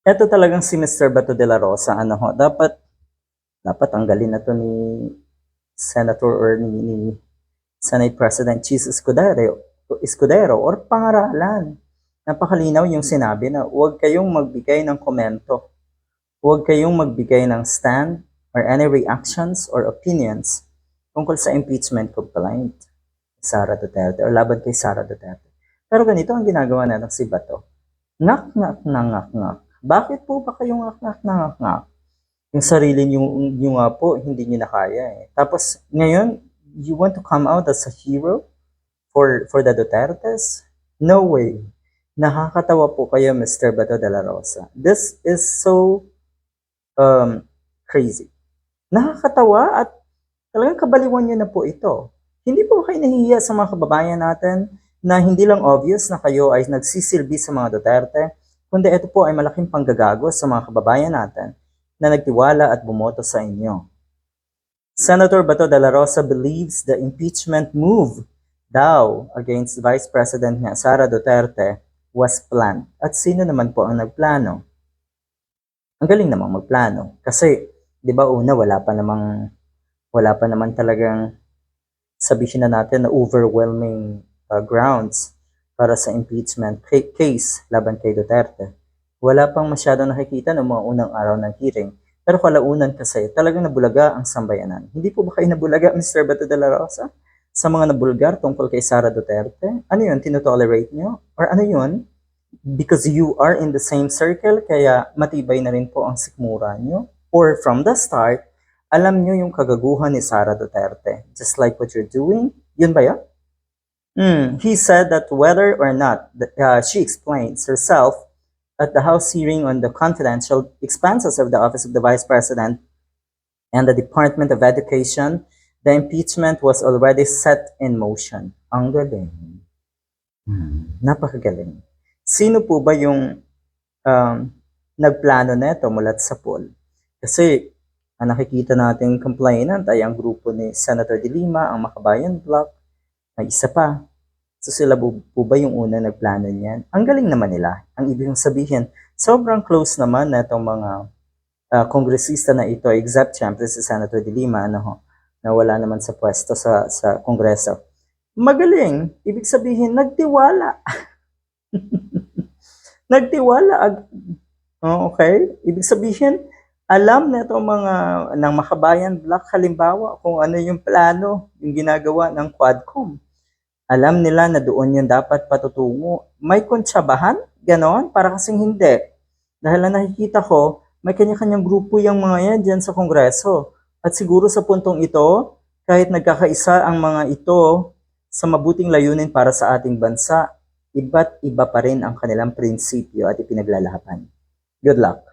Eto talagang si Mr. Bato de la Rosa, ano ho, dapat, dapat tanggalin na to ni Senator or ni, ni Senate President Cheese Escudero, Escudero or pangaralan. Napakalinaw yung sinabi na huwag kayong magbigay ng komento. Huwag kayong magbigay ng stand or any reactions or opinions tungkol sa impeachment complaint Sara Duterte or laban kay Sara Duterte. Pero ganito ang ginagawa na ng si Bato. Ngak, ngak, na ngak, ngak. Bakit po ba kayong ngak, ngak, na ngak, ngak? Yung sarili niyo, niyo nga po, hindi niyo na kaya eh. Tapos, ngayon, you want to come out as a hero for for the Dutertes? No way. Nakakatawa po kayo, Mr. Bato de la Rosa. This is so um, crazy. Nakakatawa at talagang kabaliwan nyo na po ito. Hindi po kayo nahihiya sa mga kababayan natin na hindi lang obvious na kayo ay nagsisilbi sa mga Duterte, kundi ito po ay malaking panggagago sa mga kababayan natin na nagtiwala at bumoto sa inyo. Senator Bato de la Rosa believes the impeachment move daw against Vice President nga Sara Duterte was planned. At sino naman po ang nagplano? Ang galing namang magplano. Kasi, di ba una, wala pa namang, wala pa naman talagang sabihin na natin na overwhelming uh, grounds para sa impeachment ca- case laban kay Duterte. Wala pang masyadong nakikita ng mga unang araw ng hearing. Pero kalaunan kasi, talagang nabulaga ang sambayanan. Hindi po ba kayo nabulaga, Mr. Bato de la Rosa? Sa mga nabulgar tungkol kay Sara Duterte? Ano yun, tinotolerate nyo? Or ano yun? Because you are in the same circle, kaya matibay na rin po ang sikmura nyo? Or from the start, alam nyo yung kagaguhan ni Sara Duterte. Just like what you're doing? Yun ba yun? Hmm, he said that whether or not uh, she explains herself at the House hearing on the confidential expenses of the Office of the Vice President and the Department of Education, the impeachment was already set in motion. Ang galing. Hmm, napakagaling. Sino po ba yung um, nagplano neto mula sa poll? Kasi ang nakikita nating complainant ay ang grupo ni Senator De Lima, ang Makabayan Bloc, may isa pa. So sila po, po ba yung una nagplano niyan? Ang galing naman nila. Ang ibig sabihin, sobrang close naman na itong mga ah, kongresista na ito, except syempre si Senator De Lima, ano ho, na wala naman sa pwesto sa, sa kongreso. Magaling. Ibig sabihin, nagtiwala. nagtiwala. ag- Oh, okay? Ibig sabihin, alam na itong mga ng Makabayan Black halimbawa kung ano yung plano, yung ginagawa ng Quadcom. Alam nila na doon yung dapat patutungo. May kontsabahan? Ganon? Para kasing hindi. Dahil na nakikita ko, may kanya-kanyang grupo yung mga yan dyan sa Kongreso. At siguro sa puntong ito, kahit nagkakaisa ang mga ito sa mabuting layunin para sa ating bansa, iba't iba pa rin ang kanilang prinsipyo at ipinaglalaban. Good luck.